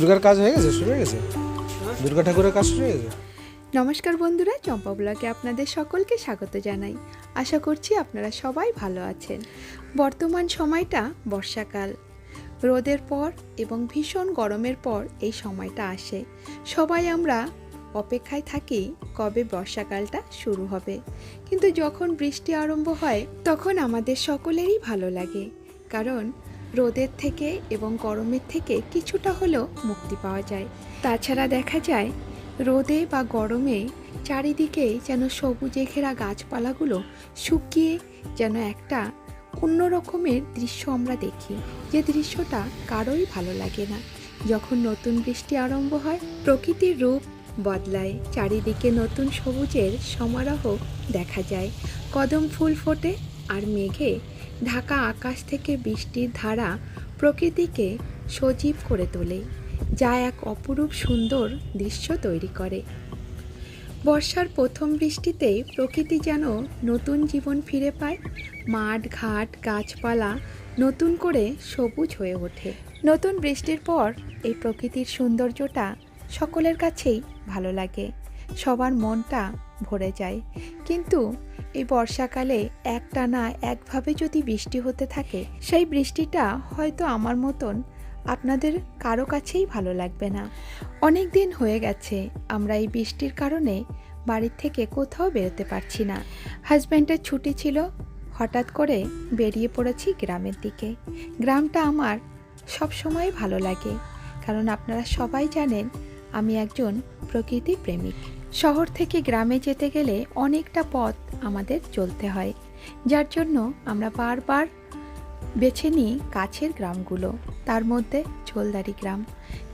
দুর্গার কাজ হয়ে গেছে, শুরু হয়ে গেছে? দুর্গা ঠাকুরের কাজ শুরু হয়ে গেছে? নমস্কার বন্ধুরা, চম্পা ব্লকে আপনাদের সকলকে স্বাগত জানাই। আশা করছি আপনারা সবাই ভালো আছেন। বর্তমান সময়টা বর্ষাকাল। রোদের পর এবং ভীষণ গরমের পর এই সময়টা আসে। সবাই আমরা অপেক্ষায় থাকি কবে বর্ষাকালটা শুরু হবে। কিন্তু যখন বৃষ্টি আরম্ভ হয়, তখন আমাদের সকলেরই ভালো লাগে। কারণ রোদের থেকে এবং গরমের থেকে কিছুটা হলেও মুক্তি পাওয়া যায়। তাছাড়া দেখা যায়, রোদে বা গরমে চারিদিকে যেন সবুজে ঘেরা গাছপালাগুলো শুকিয়ে যেন একটা অন্য রকমের দৃশ্য আমরা দেখি। যে দৃশ্যটা কারোই ভালো লাগে না। যখন নতুন বৃষ্টি আরম্ভ হয়, প্রকৃতির রূপ বদলায়। চারিদিকে নতুন সবুজের সমারোহ দেখা যায়। কদম ফুল ফোটে আর মেঘে ঢাকা আকাশ থেকে বৃষ্টির ধারা প্রকৃতিকে সজীব করে তোলে, যা এক অপরূপ সুন্দর দৃশ্য তৈরি করে। বর্ষার প্রথম বৃষ্টিতেই প্রকৃতি যেন নতুন জীবন ফিরে পায়, মাঠ, ঘাট, গাছপালা নতুন করে সবুজ হয়ে ওঠে। নতুন বৃষ্টির পর এই প্রকৃতির সৌন্দর্যটা সকলের কাছেই ভালো লাগে, সবার মনটা ভরে যায়। কিন্তু এই বর্ষাকালে একটানা একভাবে যদি বৃষ্টি হতে থাকে, সেই বৃষ্টিটা হয়তো আমার মতন আপনাদের কারও কাছেই ভালো লাগবে না। অনেক দিন হয়ে গেছে, আমরা এই বৃষ্টির কারণে বাড়ির থেকে কোথাও বেরোতে পারছি না। হাজব্যান্ডের ছুটি ছিল, হঠাৎ করে বেরিয়ে পড়েছি গ্রামের দিকে। গ্রামটা আমার সব সময় ভালো লাগে, কারণ আপনারা সবাই জানেন আমি একজন প্রকৃতি প্রেমিক। শহর থেকে গ্রামে যেতে গেলে অনেকটা পথ আমাদের চলতে হয়, যার জন্য আমরা বারবার বেছে নিই কাছের গ্রামগুলো, তার মধ্যে ঝোলদারি গ্রাম,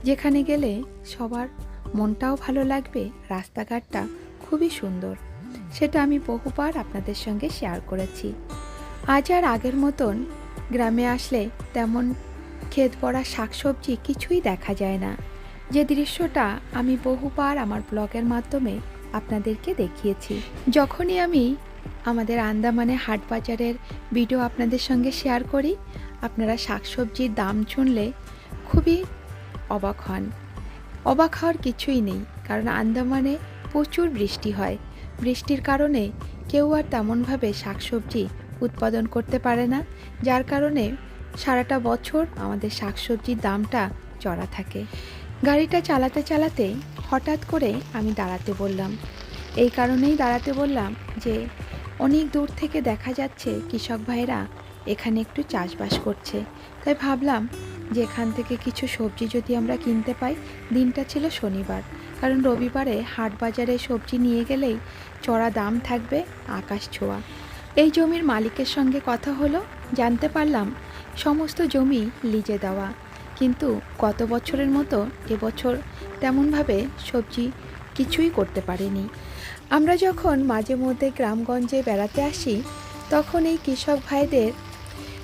যেখানে গেলে সবার মনটাও ভালো লাগবে, রাস্তাঘাটটা খুবই সুন্দর। সেটা আমি বহুবার আপনাদের সঙ্গে শেয়ার করেছি। আজ আর আগের মতন গ্রামে আসলে তেমন ক্ষেত পড়া শাকসবজি কিছুই দেখা যায় না। যে দৃশ্যটা আমি বহুবার আমার ব্লগের মাধ্যমে আপনাদেরকে দেখিয়েছি। যখনই আমি আমাদের আন্দামানে হাট বাজারের ভিডিও আপনাদের সঙ্গে শেয়ার করি, আপনারা শাকসবজির দাম শুনলে খুবই অবাক হন। অবাক হওয়ার কিছুই নেই, কারণ আন্দামানে প্রচুর বৃষ্টি হয়। বৃষ্টির কারণে কেউ আর তেমনভাবে শাকসবজি উৎপাদন করতে পারে না, যার কারণে সারাটা বছর আমাদের শাকসবজির দামটা চড়া থাকে। গাড়িটা চালাতে চালাতে হঠাৎ করে আমি দাঁড়াতে বললাম। এই কারণেই দাঁড়াতে বললাম যে, অনেক দূর থেকে দেখা যাচ্ছে কৃষক ভাইরা এখানে একটু চাষবাস করছে। তাই ভাবলাম যে এখান থেকে কিছু সবজি যদি আমরা কিনতে পাই, দিনটা ছিল শনিবার। কারণ রবিবারে হাট বাজারে সবজি নিয়ে গেলেই চড়া দাম থাকবে আকাশ ছোঁয়া। এই জমির মালিকের সঙ্গে কথা হলো, জানতে পারলাম সমস্ত জমি লিজে দেওয়া। কিন্তু গত বছরের মতো এবছর তেমনভাবে সবজি কিছুই করতে পারেনি। আমরা যখন মাঝে মধ্যে গ্রামগঞ্জে বেড়াতে আসি, তখন এই কৃষক ভাইদের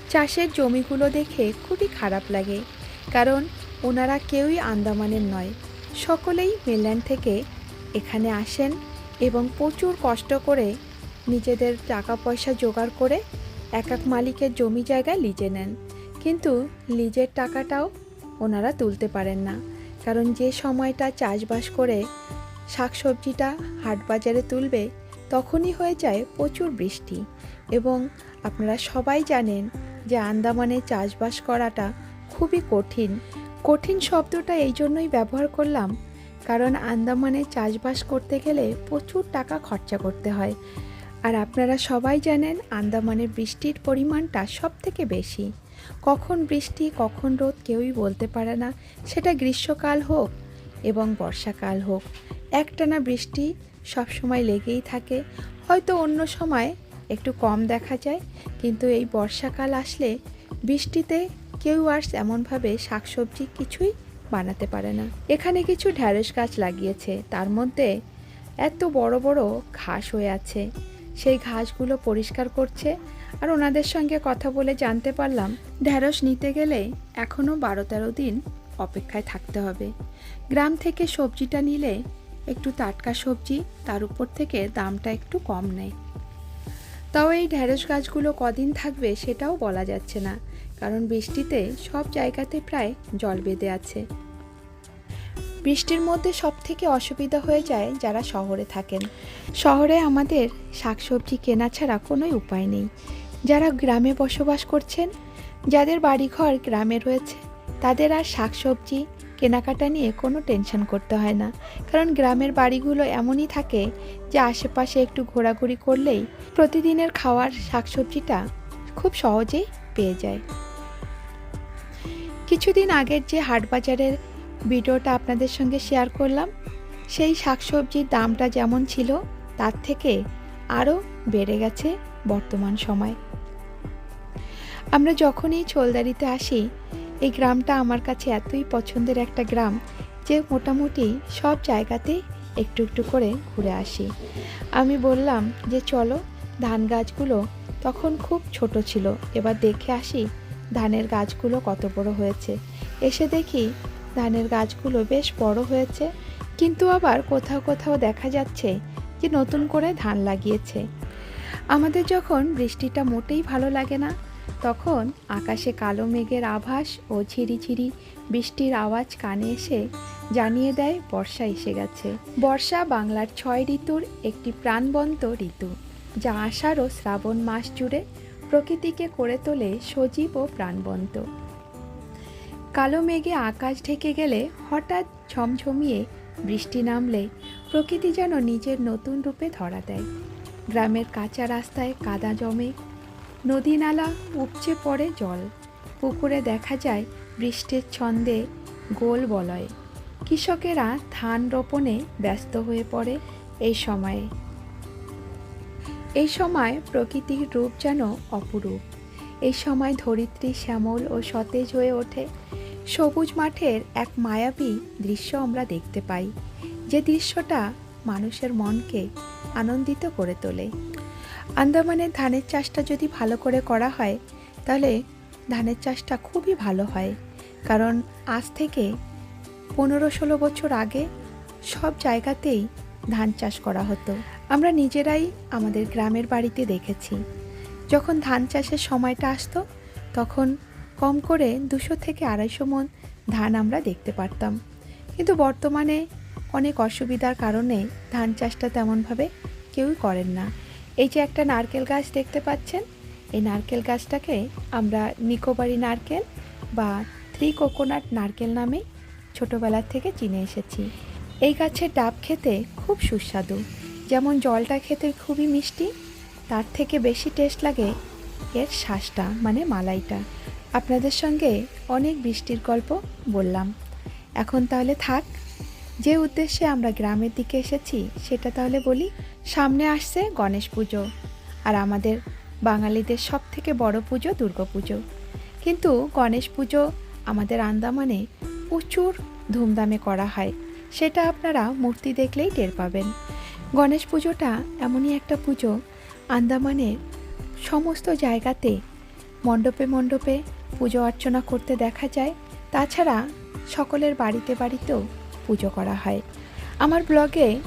চাষের জমিগুলো দেখে খুবই খারাপ লাগে। কারণ ওনারা কেউই আন্দামানের নয়। সকলেই মেনল্যান্ড থেকে এখানে আসেন এবং প্রচুর কষ্ট করে নিজেদের টাকা পয়সা জোগাড় করে এক এক মালিকের জমি জায়গা লিজে নেন। কিন্তু লিজের টাকাটাও ওনারা তুলতে পারেন না। কারণ যে সময়টা চাষবাস করে শাকসবজিটা হাট বাজারে তুলবে, তখনই হয়ে যায় প্রচুর বৃষ্টি। এবং আপনারা সবাই জানেন যে আন্দামানে চাষবাস করাটা খুবই কঠিন। কঠিন শব্দটা এই জন্যই ব্যবহার করলাম, কারণ আন্দামানে চাষবাস করতে গেলে প্রচুর টাকা খরচা করতে হয়। আর আপনারা সবাই জানেন আন্দামানে বৃষ্টির পরিমাণটা সব থেকে বেশি। কখন বৃষ্টি, কখন রোদ কেউই বলতে পারে না। সেটা গ্রীষ্মকাল হোক এবং বর্ষাকাল হোক। একটানা বৃষ্টি সব সময় লেগেই থাকে। হয়তো অন্য সময় একটু কম দেখা যায়, কিন্তু এই বর্ষাকাল আসলে বৃষ্টিতে কেউ আর এমনভাবে শাকসবজি কিছুই বানাতে পারে না। এখানে কিছু ঢ্যাঁড়স গাছ লাগিয়েছে। তার মধ্যে এত বড় বড় ঘাস হয়ে আছে। সেই ঘাসগুলো পরিষ্কার করছে। আর ওনাদের সঙ্গে কথা বলে জানতে পারলাম ঢ্যাঁড়স নিতে গেলে এখনও বারো তেরো দিন অপেক্ষায় থাকতে হবে। গ্রাম থেকে সবজিটা নিলে একটু টাটকা সবজি, তার উপর থেকে দামটা একটু কম নেয় তাও এই ঢ্যাঁড়স গাছগুলো কদিন থাকবে সেটাও বলা যাচ্ছে না, কারণ বৃষ্টিতে সব জায়গাতে প্রায় জল বেঁধে আছে। বৃষ্টির মধ্যে সব থেকে অসুবিধা হয়ে যায় যারা শহরে থাকেন। শহরে আমাদের শাকসবজি কেনা ছাড়া কোনোই উপায় নেই। যারা গ্রামে বসবাস করছেন, যাদের বাড়িঘর গ্রামে রয়েছে, তাদের আর শাকসবজি, কেনাকাটা নিয়ে কোনো টেনশন করতে হয় না। কারণ গ্রামের বাড়িগুলো এমনই থাকে যে আশেপাশে একটু ঘোরাঘুরি করলেই প্রতিদিনের খাওয়ার শাকসবজিটা খুব সহজেই পেয়ে যায়। কিছুদিন আগের যে হাট বাজারের ভিডিওটা আপনাদের সঙ্গে শেয়ার করলাম, সেই শাকসবজির দামটা যেমন ছিল, তার থেকে আরও বেড়ে গেছে বর্তমান সময়। আমরা যখনই চোলদারিতে আসি, এই গ্রামটা আমার কাছে এতই পছন্দের একটা গ্রাম যে মোটামুটি সব জায়গাতেই একটু একটু করে ঘুরে আসি। আমি বললাম যে চলো, ধান গাছগুলো তখন খুব ছোট ছিল, এবার দেখে আসি ধানের গাছগুলো কত বড় হয়েছে। এসে দেখি ধানের গাছগুলো বেশ বড় হয়েছে, কিন্তু আবার কোথাও কোথাও দেখা যাচ্ছে যে নতুন করে ধান লাগিয়েছে। আমাদের যখন বৃষ্টিটা মোটেই ভালো লাগে না তখন আকাশে কালো মেঘের আভাস ও ঝিরিঝিরি বৃষ্টির আওয়াজ কানে এসে জানিয়ে দেয়, বর্ষা এসে গেছে। বর্ষা বাংলার ছয় ঋতুর একটি প্রাণবন্ত ঋতু, যা আষাঢ় ও শ্রাবণ মাস জুড়ে প্রকৃতিকে করে তোলে সজীব ও প্রাণবন্ত। কালো মেঘে আকাশ ঢেকে গেলে হঠাৎ ঝমঝমিয়ে বৃষ্টি নামলে প্রকৃতি যেন নিজের নতুন রূপে ধরা দেয়। গ্রামের কাঁচা রাস্তায় কাদা জমে নদী নালা উপচে পড়ে জল। পুকুরে দেখা যায় বৃষ্টির ছন্দে গোল বলয়। কৃষকেরা ধান রোপণে ব্যস্ত হয়ে পড়ে এই সময়ে। এই সময় প্রকৃতির রূপ যেন অপরূপ। এই সময় ধরিত্রী শ্যামল ও সতেজ হয়ে ওঠে। সবুজ মাঠের এক মায়াবী দৃশ্য আমরা দেখতে পাই। যে দৃশ্যটা মানুষের মনকে আনন্দিত করে তোলে। আন্দামানের ধানের চাষটা যদি ভালো করে করা হয়, তাহলে ধানের চাষটা খুবই ভালো হয়। কারণ আজ থেকে পনেরো ষোলো বছর আগে সব জায়গাতেই ধান চাষ করা হতো। আমরা নিজেরাই আমাদের গ্রামের বাড়িতে দেখেছি। যখন ধান চাষের সময়টা আসতো, তখন কম করে দুশো থেকে আড়াইশো মন ধান আমরা দেখতে পারতাম। কিন্তু বর্তমানে অনেক অসুবিধার কারণে ধান চাষটা তেমনভাবে কেউই করেন না। এই যে একটা নারকেল গাছ দেখতে পাচ্ছেন, এই নারকেল গাছটাকে আমরা নিকোবারি নারকেল বা থ্রি কোকোনাট নারকেল নামে ছোটোবেলার থেকে চিনে এসেছি। এই গাছের ডাব খেতে খুব সুস্বাদু। যেমন জলটা খেতে খুবই মিষ্টি, তার থেকে বেশি টেস্ট লাগে এর শ্বাসটা মানে মালাইটা। আপনাদের সঙ্গে অনেক বৃষ্টির গল্প বললাম। এখন তাহলে থাক, যে উদ্দেশ্যে আমরা গ্রামের দিকে এসেছি, সেটা তাহলে বলি সামনে আসছে গণেশ পুজো। আর আমাদের বাঙালিদের সব থেকে বড় পুজো দুর্গাপুজো কিন্তু গণেশ পুজো আমাদের আন্দামানে প্রচুর ধুমধামে করা হয়। সেটা আপনারা মূর্তি দেখলেই টের পাবেন। গণেশ পুজোটা এমনই একটা পুজো আন্দামানের সমস্ত জায়গাতে মণ্ডপে মণ্ডপে পুজো অর্চনা করতে দেখা যায়। তাছাড়া সকলের বাড়িতে বাড়িতেও পুজো করা হয়। আমার ব্লগে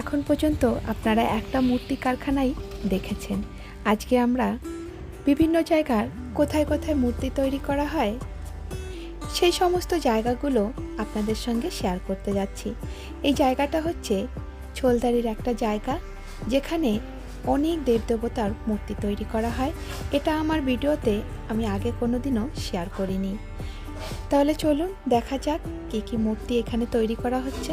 এখন পর্যন্ত আপনারা একটা মূর্তি কারখানাই দেখেছেন। আজকে আমরা বিভিন্ন জায়গার কোথায় কোথায় মূর্তি তৈরি করা হয়, সেই সমস্ত জায়গাগুলো আপনাদের সঙ্গে শেয়ার করতে যাচ্ছি। এই জায়গাটা হচ্ছে ছোলদারির একটা জায়গা, যেখানে অনেক দেবদেবতার মূর্তি তৈরি করা হয়। এটা আমার ভিডিওতে আমি আগে কোনো দিনও শেয়ার করিনি। তাহলে চলুন দেখা যাক কী কী মূর্তি এখানে তৈরি করা হচ্ছে।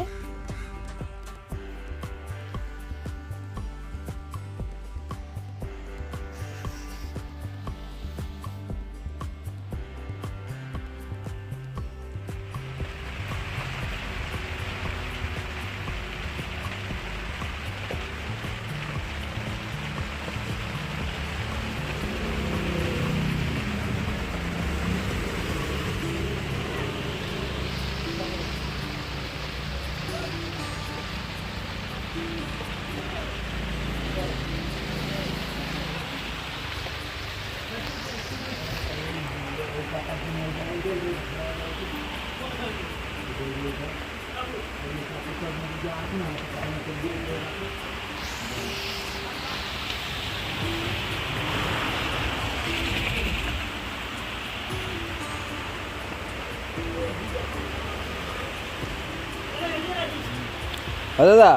দাদা,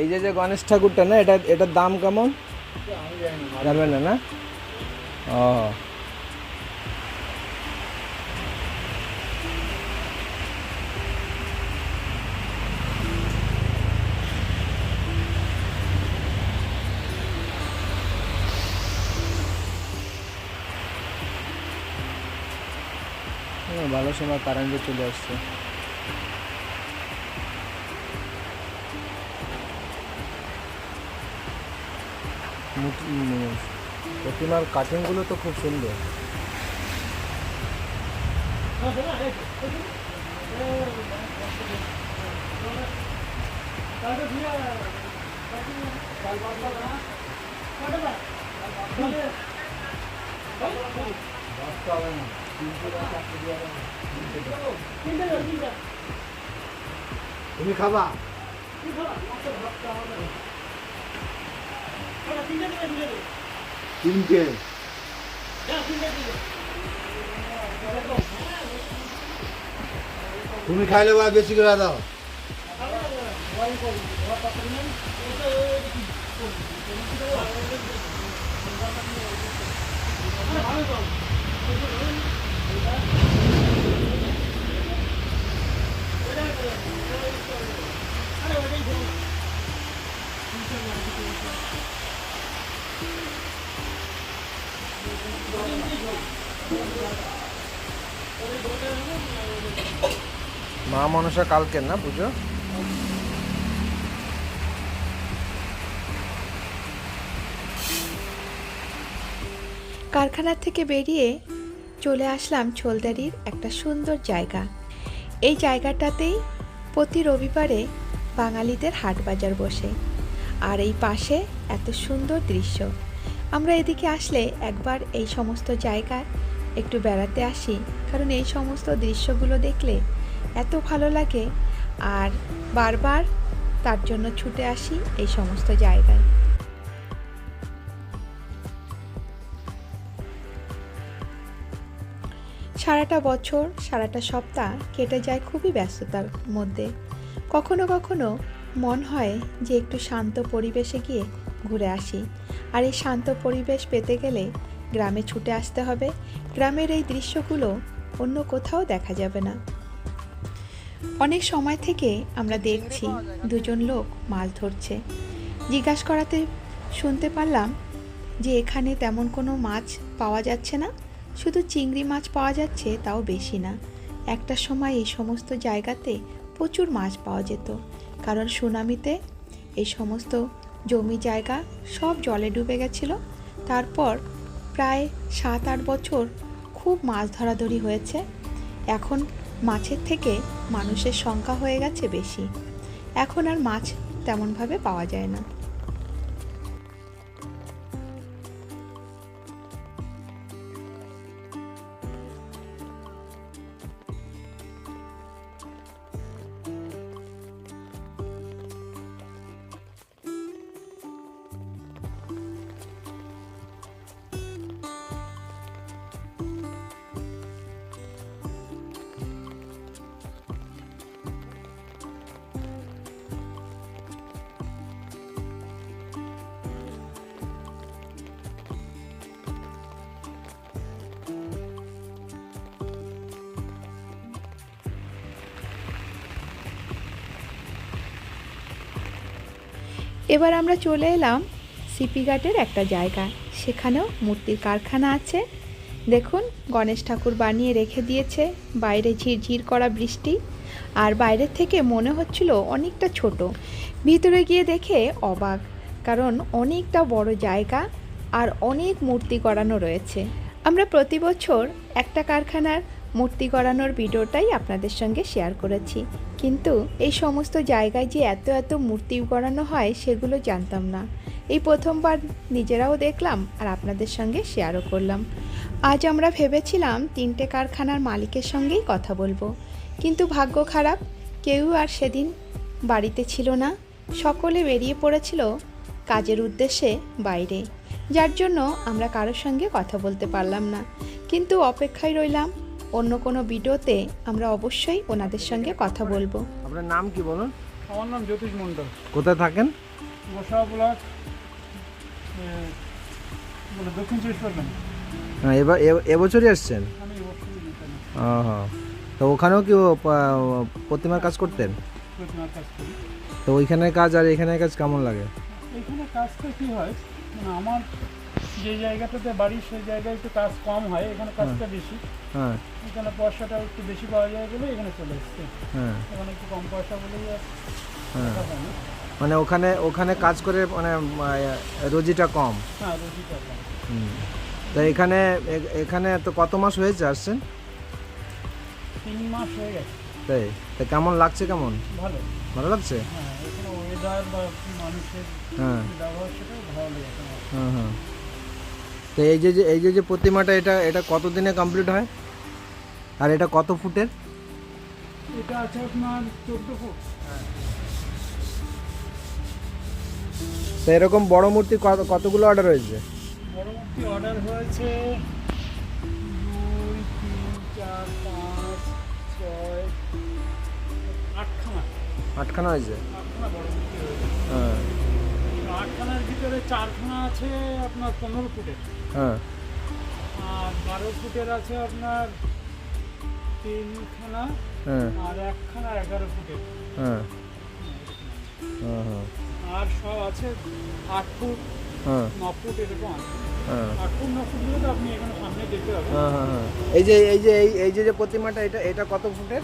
এই যে যে গণেশ ঠাকুরটা না, এটা এটার দাম কেমন? জানবেন না না? ও, ভালো সময় কারেন্টে চলে আসছে। প্রতিমার কাটিংগুলো তো খুব সুন্দর। তুমি খাবা। তিনটে। তুমি খাইলে বা বেশি করে দাও। মা মনসা কালকের না পুজো? কারখানা থেকে বেরিয়ে চলে আসলাম ছোলদারির একটা সুন্দর জায়গা। এই জায়গাটাতেই প্রতি রবিবারে বাঙালিদের হাট বাজার বসে। আর এই পাশে এত সুন্দর দৃশ্য। আমরা এদিকে আসলে একবার এই সমস্ত জায়গায় একটু বেড়াতে আসি, কারণ এই সমস্ত দৃশ্যগুলো দেখলে এত ভালো লাগে আর বারবার তার জন্য ছুটে আসি এই সমস্ত জায়গায়। সারাটা বছর, সারাটা সপ্তাহ কেটে যায় খুবই ব্যস্ততার মধ্যে। কখনো কখনো মন হয় যে একটু শান্ত পরিবেশে গিয়ে ঘুরে আসি। আর এই শান্ত পরিবেশ পেতে গেলে গ্রামে ছুটে আসতে হবে। গ্রামের এই দৃশ্যগুলো অন্য কোথাও দেখা যাবে না। অনেক সময় থেকে আমরা দেখছি দুজন লোক মাছ ধরছে। জিজ্ঞাসা করাতে শুনতে পারলাম যে এখানে তেমন কোনো মাছ পাওয়া যাচ্ছে না। শুধু চিংড়ি মাছ পাওয়া যাচ্ছে, তাও বেশি না। একটা সময় এই সমস্ত জায়গাতে প্রচুর মাছ পাওয়া যেত। কারণ সুনামিতে এই সমস্ত জমি জায়গা সব জলে ডুবে গেছিল। তারপর প্রায় সাত আট বছর খুব মাছ ধরাধরি হয়েছে। এখন মাছের থেকে মানুষের সংখ্যা হয়ে গেছে বেশি। এখন আর মাছ তেমনভাবে পাওয়া যায় না। এবার আমরা চলে এলাম সিপি ঘাটের একটা জায়গা সেখানেও মূর্তির কারখানা আছে। দেখুন, গণেশ ঠাকুর বানিয়ে রেখে দিয়েছে। বাইরে ঝিরঝির করা বৃষ্টি। আর বাইরের থেকে মনে হচ্ছিল অনেকটা ছোট। ভিতরে গিয়ে দেখে অবাক, কারণ অনেকটা বড় জায়গা আর অনেক মূর্তি করানো রয়েছে। আমরা প্রতি বছর একটা কারখানার মূর্তি গড়ানোর ভিডিওটাই আপনাদের সঙ্গে শেয়ার করেছি। কিন্তু এই সমস্ত জায়গায় যে এত এত মূর্তি গড়ানো হয় সেগুলো জানতাম না। এই প্রথমবার নিজেরাও দেখলাম আর আপনাদের সঙ্গে শেয়ারও করলাম। আজ আমরা ভেবেছিলাম তিনটে কারখানার মালিকের সঙ্গেই কথা বলব। কিন্তু ভাগ্য খারাপ, কেউ আর সেদিন বাড়িতে ছিল না। সকলে বেরিয়ে পড়েছিল কাজের উদ্দেশ্যে বাইরে। যার জন্য আমরা কারোর সঙ্গে কথা বলতে পারলাম না। কিন্তু অপেক্ষায় রইলাম অন্য কোনো ভিডিওতে আমরা অবশ্যই ওনাদের সঙ্গে কথা বলব। আপনার নাম কি বলুন? আমার নাম জ্যোতিষ মণ্ডল। কোথায় থাকেন? গোসা ব্লক মানে দক্ষিণ চব্বিশ পরগনা। হ্যাঁ এবার এবছরই আসছেন? তো ওখানেও কি ও প্রতিমার কাজ করতেন? প্রতিমার কাজ করি। তো ওইখানের কাজ আর এখানের কাজ কেমন লাগে? এখানে কাজটা কী হয় মানে আমার যে জায়গাটাতে বাড়ি সেই জায়গায় একটু কাজ কম হয় এখানে কাজটা বেশি। হ্যাঁ। এখানে পয়সাটা একটু বেশি পাওয়া যায় বলে এখানে চলে এসছে। হ্যাঁ। এখানে একটু কম পয়সা বলেই হ্যাঁ। মানে ওখানে ওখানে কাজ করে মানে আহ, রোজিটা কম। হ্যাঁ হুম। তো এখানে এখানে তো কত মাস হয়েছে আসছেন? তিন মাস হয়ে গেছে। তাই? তা কেমন লাগছে কেমন? ভালো। ভালো লাগছে? হ্যাঁ এখানে ওয়েদার বা মানুষের হ্যাঁ। ব্যবহার ভালো হ্যাঁ হ্যাঁ। তো এই যে যে এই যে যে প্রতিমাটা এটা এটা কত দিনে কমপ্লিট হয়? আর এটা কত ফুটের? এটা আছে আপনার চোদ্দ ফুট। তো এরকম বড় মূর্তি কত কতগুলো অর্ডার হয়েছে? বড় মূর্তি অর্ডার হয়েছে দুই তিন চার পাঁচ ছয় আটখানা। আটখানা হয়েছে? আটখানা বড় মূর্তি হয়েছে। হ্যাঁ। আটখানার ভিতরে চারখানা আছে আপনার পনেরো ফুটের। হ্যাঁ। আর বারো ফুটের আছে আপনার তিনখানা হ্যাঁ। আর একখানা এগারো ফুটের। হ্যাঁ। হ্যাঁ হ্যাঁ। আর সব আছে আট ফুট হ্যাঁ। ন ফুট এরকম আছে। আট ফুট ন ফুটগুলো তো আপনি এখানে সামনে দেখতে পাবেন। এই যে এই যে এই যে যে প্রতিমাটা এটা এটা কত ফুটের?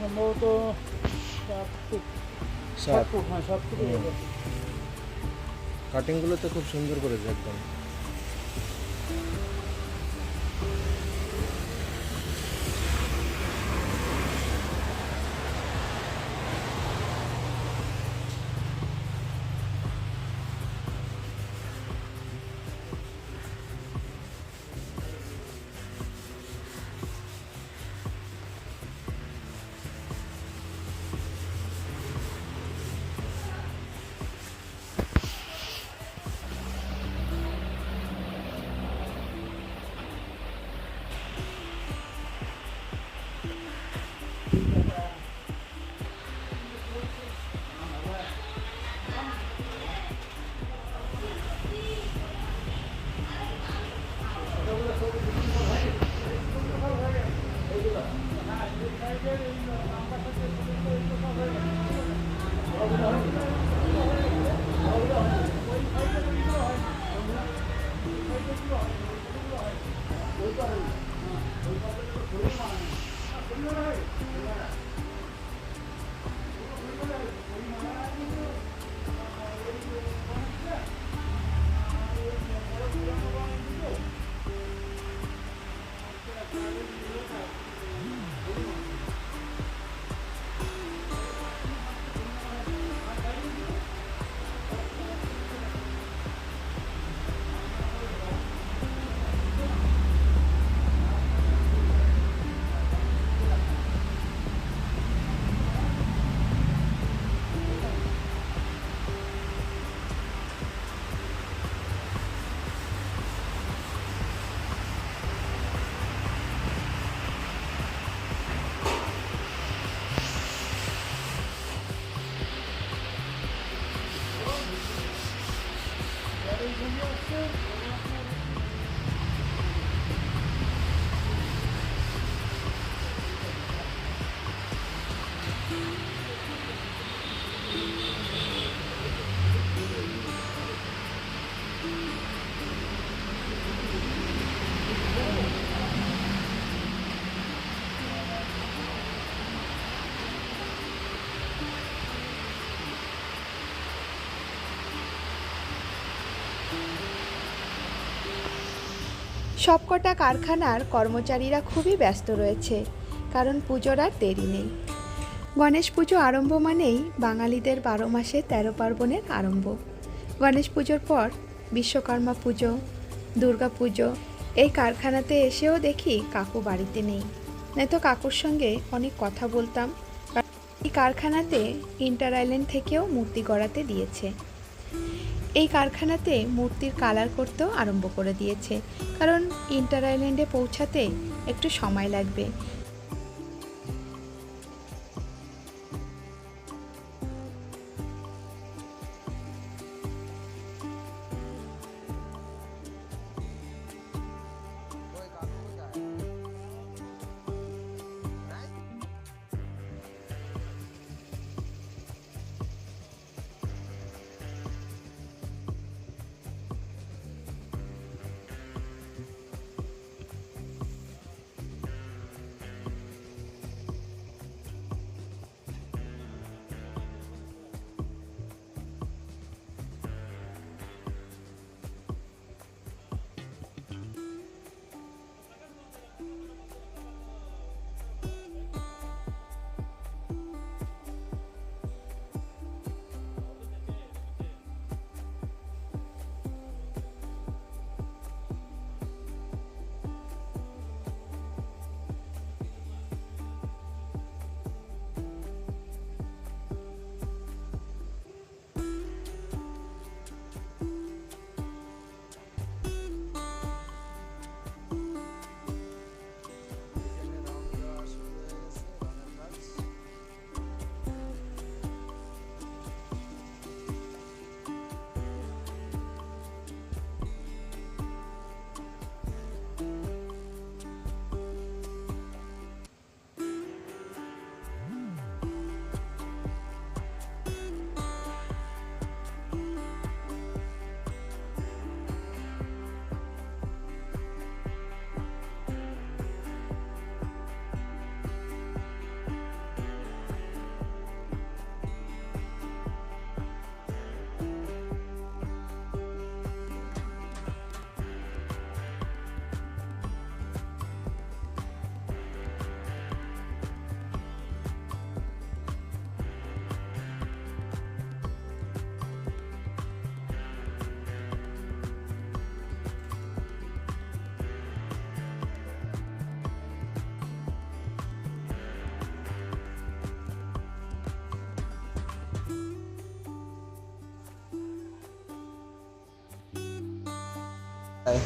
সম্ভবত সাত ফুট। সাত। ফুট হ্যাঁ সাত ফুটের হুম। হবে। কাটিংগুলো তো খুব সুন্দর করেছে একদম সবকটা কারখানার কর্মচারীরা খুবই ব্যস্ত রয়েছে, কারণ পুজোর আর দেরি নেই। গণেশ পুজো আরম্ভ মানেই বাঙালিদের বারো মাসে তেরো পার্বণের আরম্ভ। গণেশ পুজোর পর বিশ্বকর্মা পুজো, দুর্গা পুজো, এই কারখানাতে এসেও দেখি কাকু বাড়িতে নেই। নয়তো কাকুর সঙ্গে অনেক কথা বলতাম এই কারখানাতে ইন্টার আইল্যান্ড থেকেও মূর্তি গড়াতে দিয়েছে। এই কারখানাতে মূর্তির কালার করতেও আরম্ভ করে দিয়েছে। কারণ ইন্টার আইল্যান্ডে পৌঁছাতে একটু সময় লাগবে।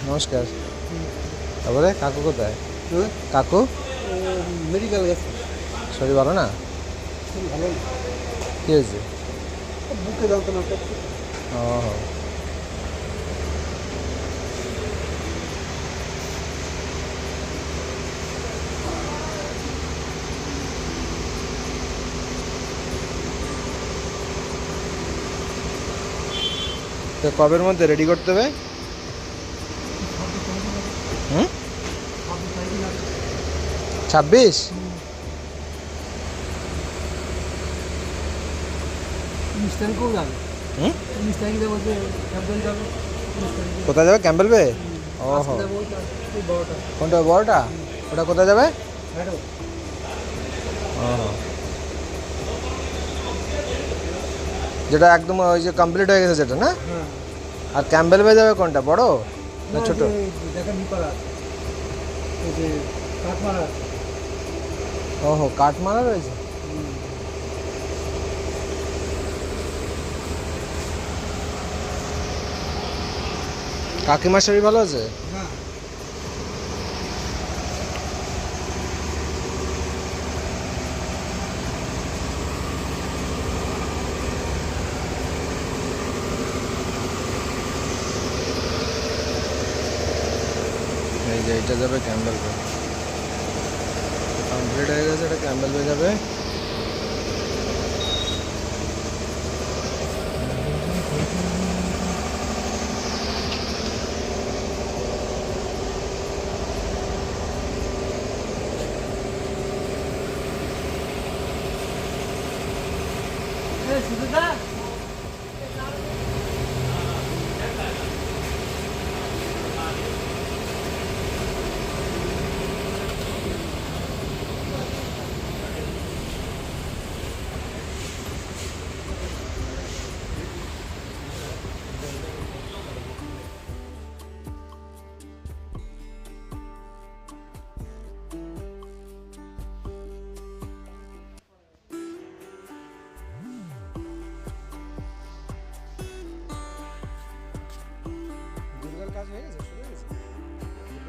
নমস্কার। তারপরে কাকু কোথায়? কাকু? মেডিকেল গেছে। শরীর ভালো না? ভালো কি হয়েছে? বুকে যন্ত্রণা করছে। ও। তো কবের মধ্যে রেডি করতে হবে হুম ছাব্বিশ? যাবে। ক্যাম্পেল কোথায় যাবে ক্যাম্বেল বে? ও কোনটা বড়টা? ওটা কোথায় যাবে? যেটা একদম ওই যে কমপ্লিট হয়ে গেছে যেটা না? হ্যাঁ। আর ক্যাম্বেল বে যাবে কোনটা বড়? না ছোট? দেখা নিপাড়া। ওহো কাঠ মারা রয়েছে? কাকিমার শরীর ভালো আছে? হ্যাঁ। এই যে এটা যাবে ক্যাম্বেল বে কমপ্লিট হয়ে গেছে এটা ক্যাম্বেল হয়ে যাবে। কাজ হয়ে গেছে শুরু হয়ে গেছে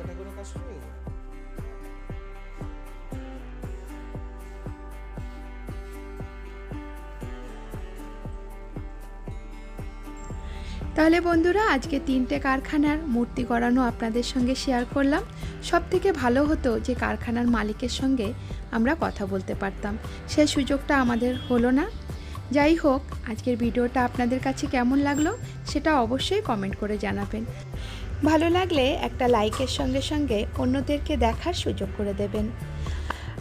ঠাকুরের কাজ শুরু হয়ে গেছে? তাহলে বন্ধুরা, আজকে তিনটে কারখানার মূর্তি করানো আপনাদের সঙ্গে শেয়ার করলাম। সব থেকে ভালো হতো যে কারখানার মালিকের সঙ্গে আমরা কথা বলতে পারতাম। সেই সুযোগটা আমাদের হলো না। যাই হোক, আজকের ভিডিওটা আপনাদের কাছে কেমন লাগল, সেটা অবশ্যই কমেন্ট করে জানাবেন। ভালো লাগলে একটা লাইকের সঙ্গে সঙ্গে অন্যদেরকে দেখার সুযোগ করে দেবেন।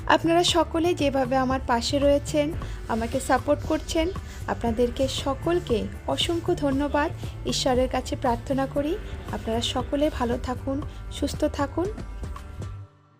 আপনারা সকলে যেভাবে আমার পাশে রয়েছেন, আমাকে সাপোর্ট করছেন, আপনাদেরকে সকলকে অসংখ্য ধন্যবাদ। ঈশ্বরের কাছে প্রার্থনা করি, আপনারা সকলে ভালো থাকুন, সুস্থ থাকুন।